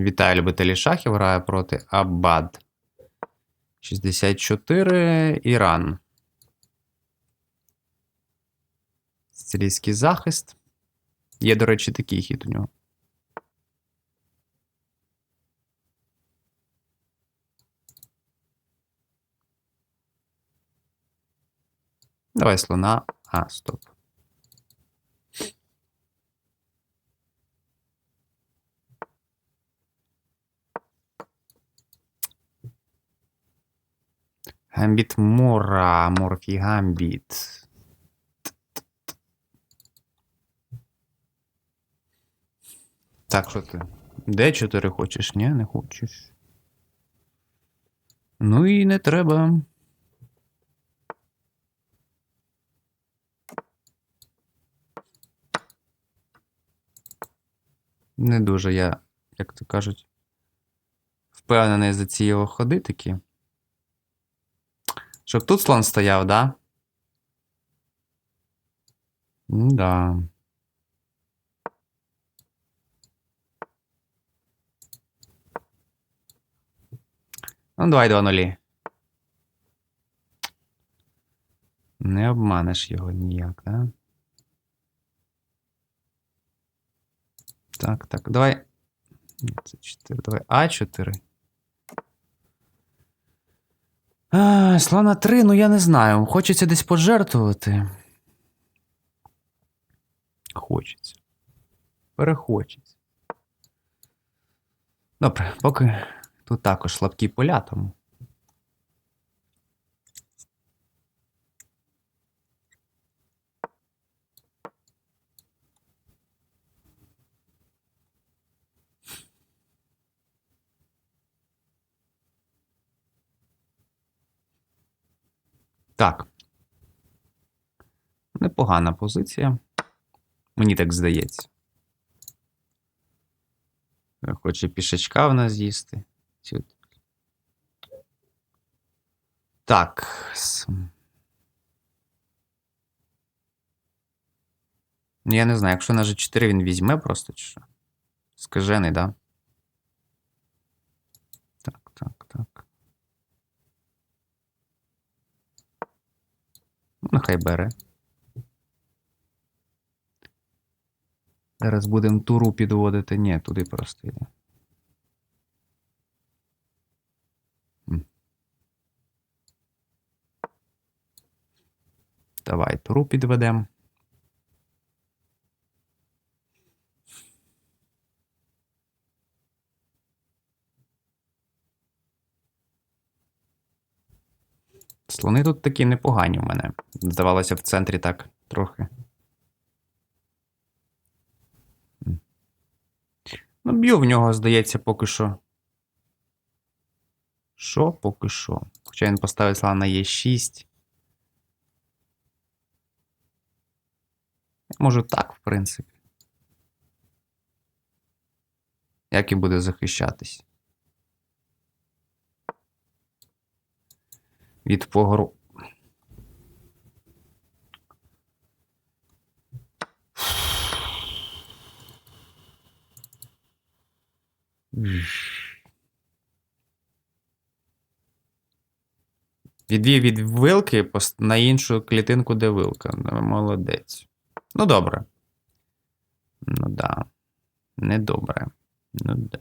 Вітаю любителі шахів грає проти Абад. 64 Іран. Сирійський захист. Є, до речі, такий хід у нього. Давай слона. А, стоп. Гамбіт Мора, Морфі Гамбіт. Так, що ти? Де 4 хочеш? Ні, не хочеш. Ну і не треба. Не дуже я, як то кажуть, впевнений за ці його ходи такі. Щоб тут слон стояв, да? Да. Ну, давай два нулі. Не обманеш його ніяк, да? Так, так, давай. Ні, Це 4. Давай А4. А, слона 3, ну я не знаю. Хочеться десь пожертвувати. Хочеться. Перехочеться. Добре, поки тут також слабкі поля, тому. Так. Непогана позиція. Мені так здається. Хоче пішачка в нас з'їсти. Так. Ну, Я не знаю, якщо на G4 він візьме просто чи що? Скажений, да? Так, так, так. Нехай бере. Зараз будемо туру підводити. Ні, туди просто йде. Давай туру підведемо. Слони тут такі непогані в мене. Здавалося, в центрі так трохи. Ну, б'ю в нього, здається, поки що. Що поки що? Хоча він поставить слон на Е6. Я Можу так, в принципі. Як і буде захищатись. Від погору. Відвів від вилки на іншу клітинку, де вилка. Молодець. Ну, добре. Ну да. Недобре. Ну да.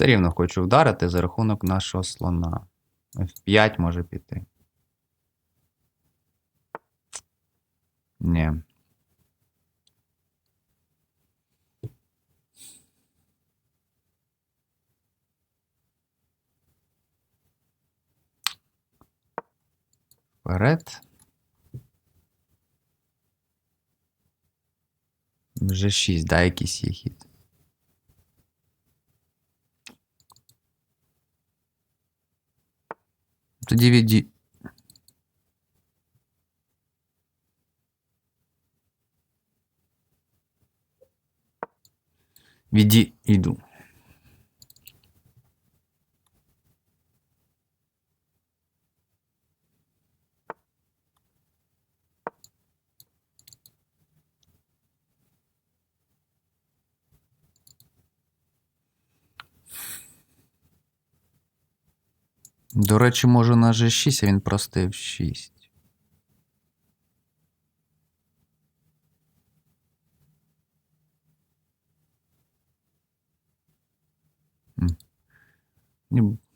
Все рівно хочу вдарити за рахунок нашого слона. F5 може піти. Ні. Вперед. Вже 6, да, якийсь є хід. Тоді віді. Віді йду. До речі, можу на G6, а він просто F6.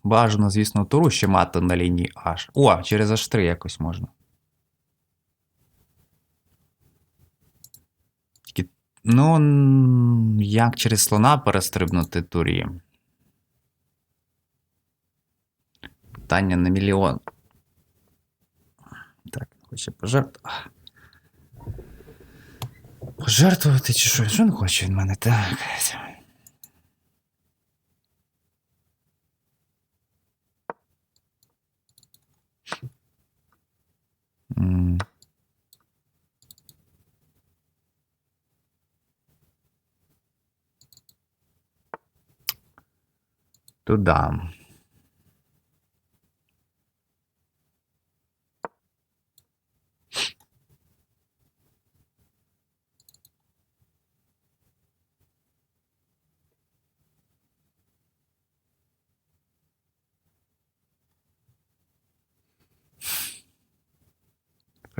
Бажано, звісно, туру ще мати на лінії H. О, через H3 якось можна. Ну, як через слона перестрибнути турі? Питання на мільйон. Так, хоче пожертвувати. Пожертвувати чи що? Що не хоче від мене? Так. Туда.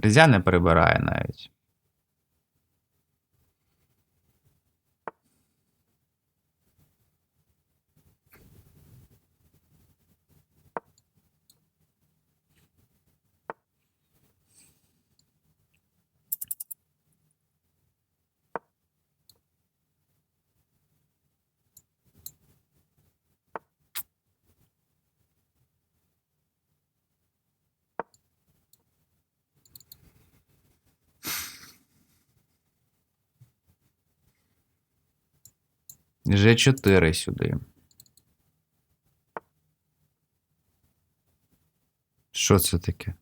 Фрезя не перебирає навіть. G4 сюди. Що це таке?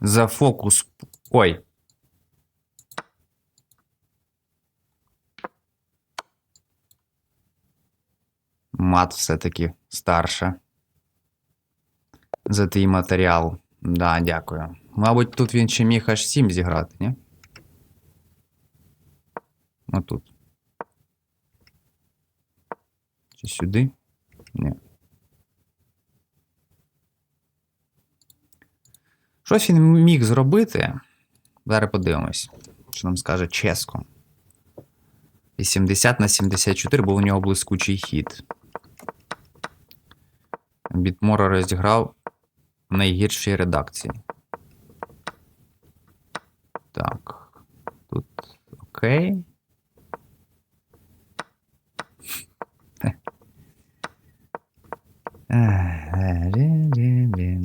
За фокус. Ой. Мат все-таки старше. За твій матеріал. Да, дякую. Мабуть, тут він ще міг аж 7 зіграти, ні? Отут. Чи сюди? Ні. Щось він міг зробити. Зараз подивимось, що нам скаже Ческо. 80 на 74, бо у нього блискучий хід. Бітмора розіграв найгіршій редакції. Так. Тут окей.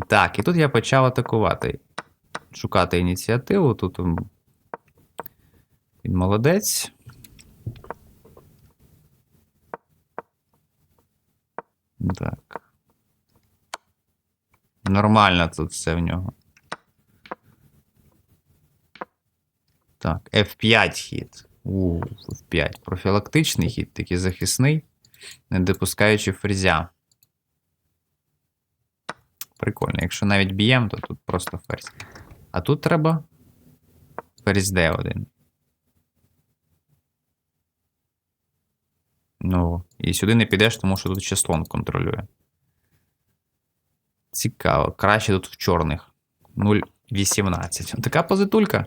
Так, і тут я почав атакувати. Шукати ініціативу. Тут він молодець. Так. Нормально тут все в нього. Так, F5 хід. У, F5. Профілактичний хід, такий захисний, не допускаючи ферзя. Прикольно. Якщо навіть б'ємо, то тут просто ферзь. А тут треба ферзь D1. Ну, і сюди не підеш, тому що тут ще слон контролює. Цікаво. Краще тут в чорних. 0,18. Така позитулька.